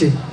ఛీ.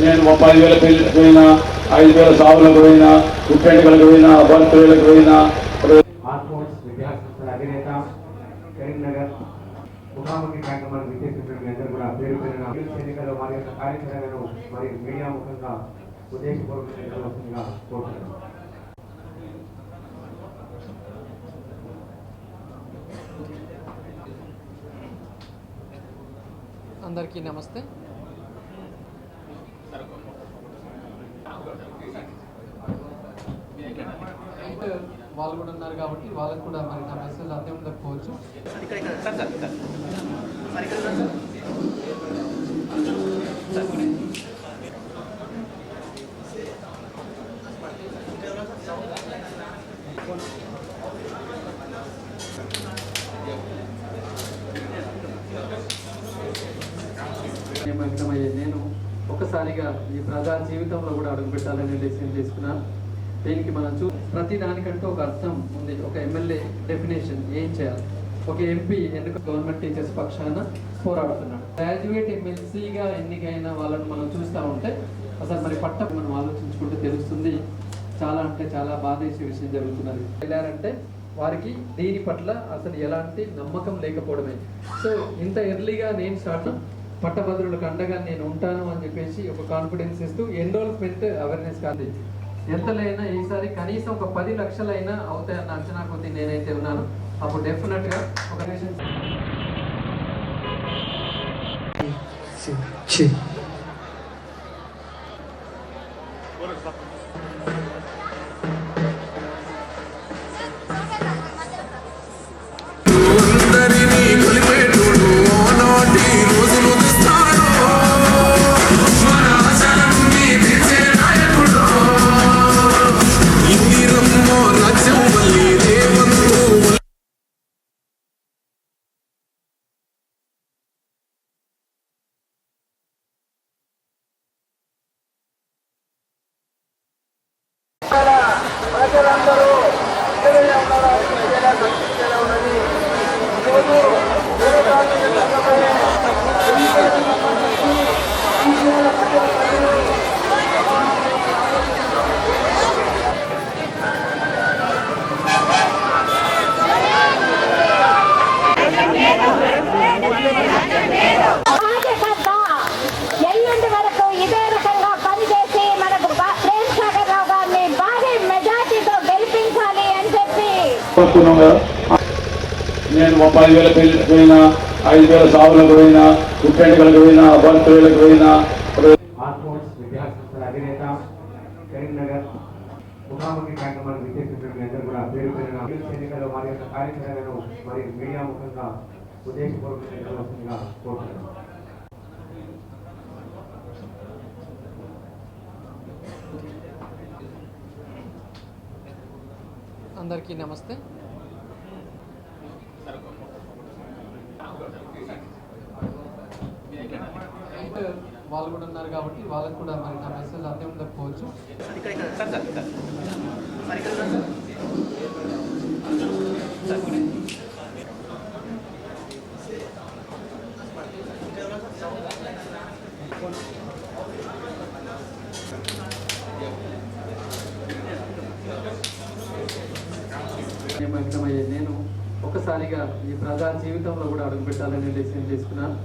నేను ఓ పదివేల పెళ్ళి పోయినా ఐదు వేల సావులకు పోయినా ఉప్పెంటుకలకు పోయినా బర్త్డేలకు పోయినా అధినేత కరీంనగర్ ముఖాముఖి మీ అందరూ కూడా పేరు పేరున న్యూస్ ఎన్నికల్లో వారి యొక్క కార్యాచరణను మరియు మీడియా ముఖంగా ఉద్దేశపూర్వకంగా నిర్వహిస్తుందిగా కోరుతున్నాను. అందరికీ నమస్తే. వాళ్ళు కూడా ఉన్నారు కాబట్టి వాళ్ళకు కూడా మరి నా మెసేజ్ అర్థం ఉండకపోవచ్చు. నేను ఒకసారిగా ఈ ప్రజా జీవితంలో కూడా అడుగు పెట్టాలని డిసిషన్ తీసుకున్నాను. దీనికి మనం చూ ప్రతి దానికంటూ ఒక అర్థం ఉంది ఒక ఎమ్మెల్యే డెఫినేషన్ ఏం చేయాలి? ఒక ఎంపీ ఎందుకు గవర్నమెంట్ టీచర్స్ పక్షాన పోరాడుతున్నాడు? గ్రాడ్యుయేట్ ఎమ్మెల్సీగా ఎన్నికైన వాళ్ళని మనం చూస్తూ ఉంటే అసలు మరి పట్ట మనం ఆలోచించుకుంటే తెలుస్తుంది. చాలా అంటే చాలా బాధేసే విషయం జరుగుతున్నది. వెళ్ళారంటే వారికి దీని పట్ల అసలు ఎలాంటి నమ్మకం లేకపోవడమే. సో ఇంత ఎర్లీగా నేను స్టార్ట్ పట్టభద్రులకు అండగా నేను ఉంటాను అని చెప్పేసి ఒక కాన్ఫిడెన్స్ ఇస్తూ ఎన్రోల్మెంట్ అవేర్నెస్ కాదు. ఎంతలైనా ఈసారి కనీసం ఒక పది లక్షలైనా అవుతాయన్న అంచనా కొద్ది నేనైతే ఉన్నాను అప్పుడు డెఫినెట్గా ఒక నిమిషం ఛీ. quedándolo చెప్పి కోరుకున్నాం కదా నేను ఓ పదివేల పెళ్ళి పోయినా ఐదు వేల సాగులకు పోయినా ఉప్పెంటుకలకు పోయినా బర్త్డేలకు పోయినా అధినేత కరీంనగర్ ముఖాముఖి కార్యక్రమానికి విచ్చేసినటువంటి మీ అందరూ కూడా పేరు పేరున ఎన్నికల్లో వారి యొక్క కార్యాచరణను మరియు మీడియా ముఖంగా ఉద్దేశపూర్వకంగా కోరుతున్నాను అందరికీ నమస్తే. వాళ్ళు కూడా ఉన్నారు కాబట్టి వాళ్ళకు కూడా మరి నా మెసేజ్ అదే ఉండకపోవచ్చు. నిమగ్నమయ్యే నేను ఒకసారిగా ఈ ప్రజా జీవితంలో కూడా అడుగు పెట్టాలని డిసిజన్ చేసుకున్నాను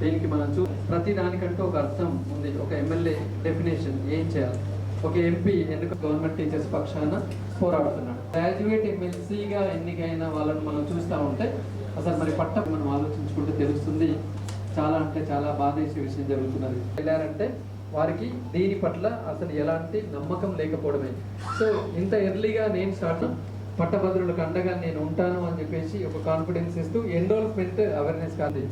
దీనికి మనం చూ ప్రతి దానికంటే ఒక అర్థం ఉంది ఒక ఎమ్మెల్యే డెఫినేషన్ ఏం చేయాలి? ఒక ఎంపీ ఎందుకు గవర్నమెంట్ టీచర్స్ పక్షాన పోరాడుతున్నాడు? గ్రాడ్యుయేట్ ఎమ్మెల్సీగా ఎన్నికైన వాళ్ళని మనం చూస్తూ ఉంటే అసలు మరి పట్ట మనం ఆలోచించుకుంటే తెలుస్తుంది. చాలా అంటే చాలా బాధేసే విషయం జరుగుతున్నది. వెళ్ళారంటే వారికి దీని పట్ల అసలు ఎలాంటి నమ్మకం లేకపోవడమే. సో ఇంత ఎర్లీగా నేను స్టార్ట్ పట్టభద్రులకు అండగా నేను ఉంటాను అని చెప్పేసి ఒక కాన్ఫిడెన్స్ ఇస్తూ ఎన్రోల్మెంట్ అవేర్నెస్ కాదు.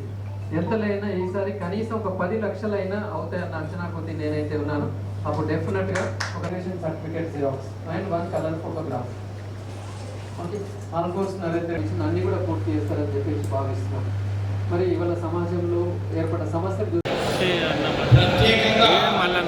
ఎంతలైనా ఈసారి కనీసం ఒక పది లక్షలైనా అవుతాయన్న అంచనా కొద్ది నేనైతే ఉన్నాను. అప్పుడు డెఫినెట్గా ఒక ration certificate xerox and one colour photograph okay అనుకోవాల్సిన అన్ని కూడా పూర్తి చేస్తారని చెప్పేసి భావిస్తున్నాం మరి ఇవాళ సమాజంలో ఏర్పడ్డ సమస్యలు ప్రత్యేకంగా మళ్ళా